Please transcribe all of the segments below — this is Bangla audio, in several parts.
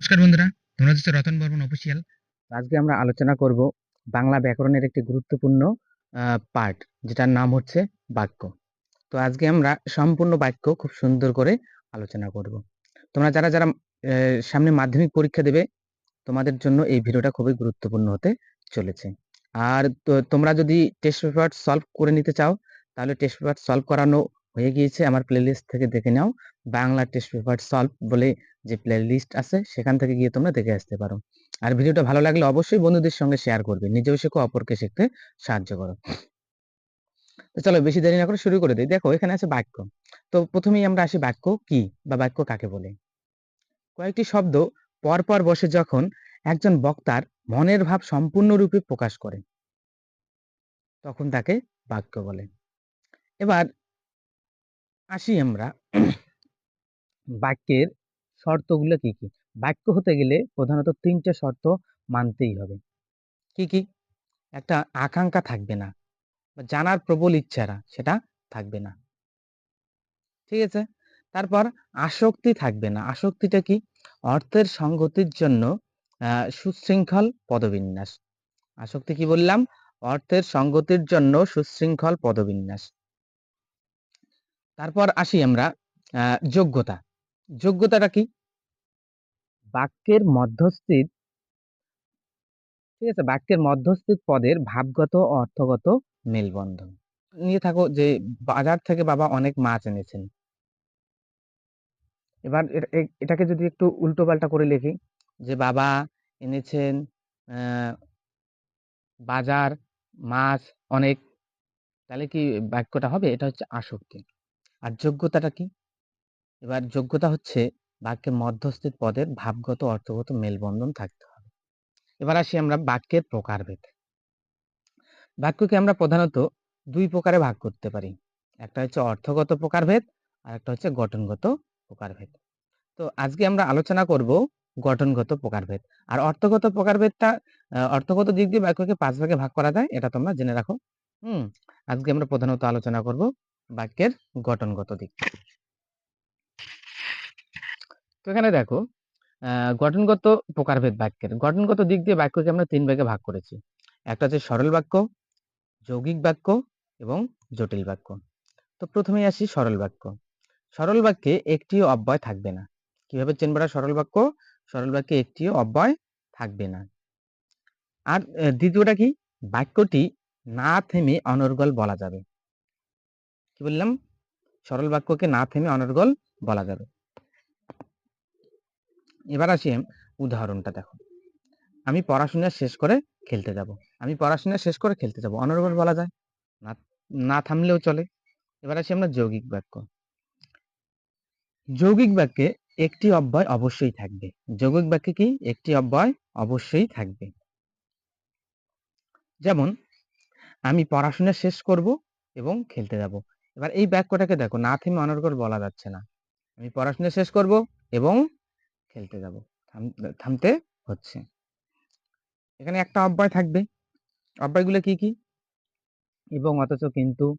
নমস্কার বন্ধুরা, তোমরা হচ্ছে রতন বর্মন অফিসিয়াল আজকে আমরা আলোচনা করব বাংলা ব্যাকরণের একটি গুরুত্বপূর্ণ পার্ট যেটার নাম হচ্ছে বাক্য। তো আজকে আমরা সম্পূর্ণ বাক্য খুব সুন্দর করে আলোচনা করব। তোমরা যারা যারা সামনে মাধ্যমিক পরীক্ষা দেবে, তোমাদের জন্য এই ভিডিওটা খুবই গুরুত্বপূর্ণ হতে চলেছে। আর তোমরা যদি টেস্ট পেপার সলভ করে নিতে চাও, তাহলে টেস্ট পেপার সলভ করানো হয়ে গিয়েছে আমার প্লেলিস্ট থেকে দেখে নাও। বাংলা টেস্ট পেপার সলভ বলে যে প্লে লিস্ট আছে, সেখান থেকে গিয়ে তোমরা দেখে আসতে পারো। আর ভিডিওটা ভালো লাগলে অবশ্যই বন্ধুদের সঙ্গে শেয়ার করবে। নিজেও শেখো অপরকে শিখতে সাহায্য করো। তো চলো বেশি দেরি না করে শুরু করে দিই। দেখো, এখানে আছে বাক্য। তো প্রথমেই আমরা আসি বাক্য কি বা বাক্য কাকে বলে? কয়েকটি শব্দ পরপর বসে যখন একজন বক্তার মনের ভাব সম্পূর্ণরূপে প্রকাশ করে, তখন তাকে বাক্য বলে। এবার আসি আমরা বাক্যের শর্তগুলো কি কি? বাক্য হতে গেলে প্রধানত তিনটে শর্ত মানতেই হবে। কি কি? একটা আকাঙ্ক্ষা থাকবে না জানার প্রবল ইচ্ছারা সেটা থাকবে না। ঠিক আছে? তারপর আসক্তি থাকবে না। আসক্তিটা কি? অর্থের সংগতির জন্য সুশৃঙ্খল পদবিন্যাস। আসক্তি কি বললাম? অর্থের সংগতির জন্য সুশৃঙ্খল পদবিন্যাস। তারপর আসি আমরা যোগ্যতা। যোগ্যতাটা কি? বাক্যের মধ্যস্থিত ঠিক আছে, বাক্যের মধ্যস্থিত পদের ভাবগত অর্থগত মেলবন্ধন। নিয়ে থাকো যে বাজার থেকে বাবা অনেক মাছ এনেছেন। এবার এটাকে যদি একটু উল্টো পাল্টা করে লিখি, যে বাবা এনেছেন বাজার, মাছ অনেক, তাহলে কি বাক্যটা হবে? এটা হচ্ছে আসক্তি। আর যোগ্যতাটা কি? এবার যোগ্যতা হচ্ছে বাক্যের মধ্যস্থিত পদের ভাবগত অর্থগত মেলবন্ধন থাকতে হবে। এবার আসি আমরা বাক্যের প্রকারভেদ বাক্যকে আমরা প্রধানত দুই প্রকারে ভাগ করতে পারি। একটা হচ্ছে অর্থগত প্রকারভেদ আর একটা হচ্ছে গঠনগত প্রকারভেদ তো আজকে আমরা আলোচনা করব গঠনগত প্রকারভেদ আর অর্থগত প্রকারভেদটা অর্থগত দিক দিয়ে বাক্যকে পাঁচ ভাগে ভাগ করা যায়, এটা তোমরা জেনে রাখো। হুম, আজকে আমরা প্রধানত আলোচনা করব বাক্যের গঠনগত দিক। তো এখানে দেখো গঠনগত প্রকারভেদ বাক্যের, গঠনগত দিক দিয়ে বাক্যকে আমরা তিন ভাগে ভাগ করেছি। একটা হচ্ছে সরল বাক্য, যৌগিক বাক্য এবং জটিল বাক্য। তো প্রথমেই আসি সরল বাক্য। সরল বাক্যে একটিও অব্যয় থাকবে না। কীভাবে চেনবরা সরল বাক্য? সরল বাক্যে একটিও অব্যয় থাকবে না। আর দ্বিতীয়টা কি? বাক্যটি না থেমে অনর্গল বলা যাবে। কি বললাম? সরল বাক্যকে না থেমে অনর্গল বলা যাবে। এবার আসি উদাহরণটা দেখো। আমি পড়াশোনা শেষ করে খেলতে যাব। আমি পড়াশোনা শেষ করে খেলতে যাব। অনর্গল বলা যায়। না না থামলেও চলে। এবার আসি আমরা যৌগিক বাক্য। যৌগিক বাক্যে একটি অব্যয় অবশ্যই থাকবে। যৌগিক বাক্যে কি? একটি অব্যয় অবশ্যই থাকবে। যেমন, আমি পড়াশোনা শেষ করব এবং খেলতে যাব। এবার এই বাক্যটাকে দেখো, না থেমে অনর্গল বলা যাচ্ছে না। আমি পড়াশোনা শেষ করব এবং খেলতে যাব। থাম- থামতে হচ্ছে। এখানে একটা অব্যয় থাকবে। অব্যয়গুলো কি কি? এবং অথচ কিন্তু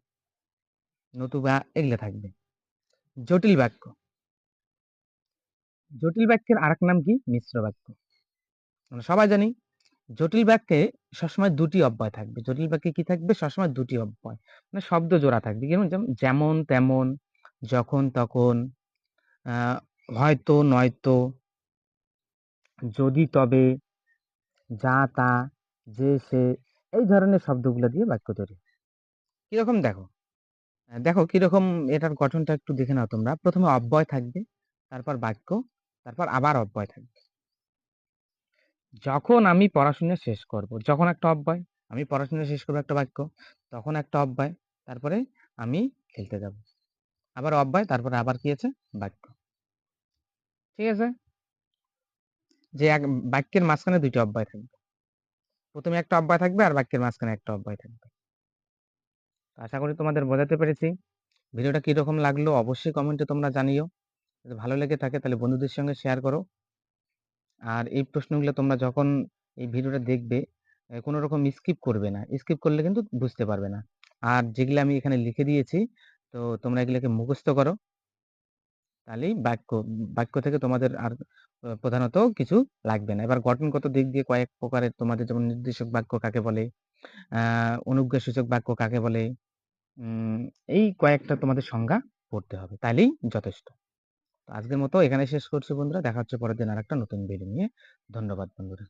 নতুবা এগুলো থাকবে। জটিল বাক্য। জটিল বাক্যের আরেক নাম কি? মিশ্র বাক্য। আমরা সবাই জানি, জটিল বাক্যে সবসময় দুটি অব্যয় থাকবে। জটিল বাক্যে কি থাকবে? সবসময় দুটি অব্যয়। মানে শব্দ জোড়া থাকবে। যেমন, যেমন- তেমন, যখন, তখন হয়তো, নয়তো যদি তবে যা তা, যে, সে, এই ধরনের শব্দগুলো দিয়ে বাক্য তৈরি। কীরকম দেখো? দেখো কীরকম এটার গঠনটা একটু দেখে নাও তোমরা। প্রথমে অব্যয় থাকবে, তারপর বাক্য, তারপর আবার অব্যয় থাকবে। যখন আমি পড়াশোনা শেষ করব, যখন একটা অব্যয়, আমি পড়াশোনা শেষ করব একটা বাক্য, তখন একটা অব্যয়, তারপরে আমি খেলতে যাব। আবার অব্যয়, তারপরে আবার কি আছে? বাক্য। ঠিক আছে? যে এক বাক্যের মাঝখানে দুইটা অব্যয় থাকবে। প্রথমে একটা অব্যয় থাকবে আর বাক্যের মাঝখানে একটা অব্যয় থাকবে। আশা করি তোমাদের বোঝাতে পেরেছি। ভিডিওটা কীরকম লাগল অবশ্যই কমেন্টে তোমরা জানিও। যদি ভালো লেগে থাকে তাহলে বন্ধুদের সঙ্গে শেয়ার করো। আর এই প্রশ্নগুলো তোমরা যখন এই ভিডিওটা দেখবে কোনো রকম স্কিপ করবে না। স্কিপ করলে কিন্তু বুঝতে পারবে না। আর যেগুলো আমি এখানে লিখে দিয়েছি, তো তোমরা এগুলোকে মুখস্থ করো। তাহলেই বাক্য বাক্য থেকে তোমাদের আর প্রধানত কিছু লাগবে না। এবার গঠনগত দিক দিয়ে কয়েক প্রকারের তোমাদের যেমন নির্দেশক বাক্য কাকে বলে, অনুজ্ঞা অনুজ্ঞাসূচক বাক্য কাকে বলে, এই কয়েকটা তোমাদের সংজ্ঞা পড়তে হবে। তাইলেই যথেষ্ট। আজকের মতো এখানে শেষ করছি বন্ধুরা। দেখা হচ্ছে পরের দিন আর একটা নতুন ভিডিও নিয়ে। ধন্যবাদ বন্ধুরা।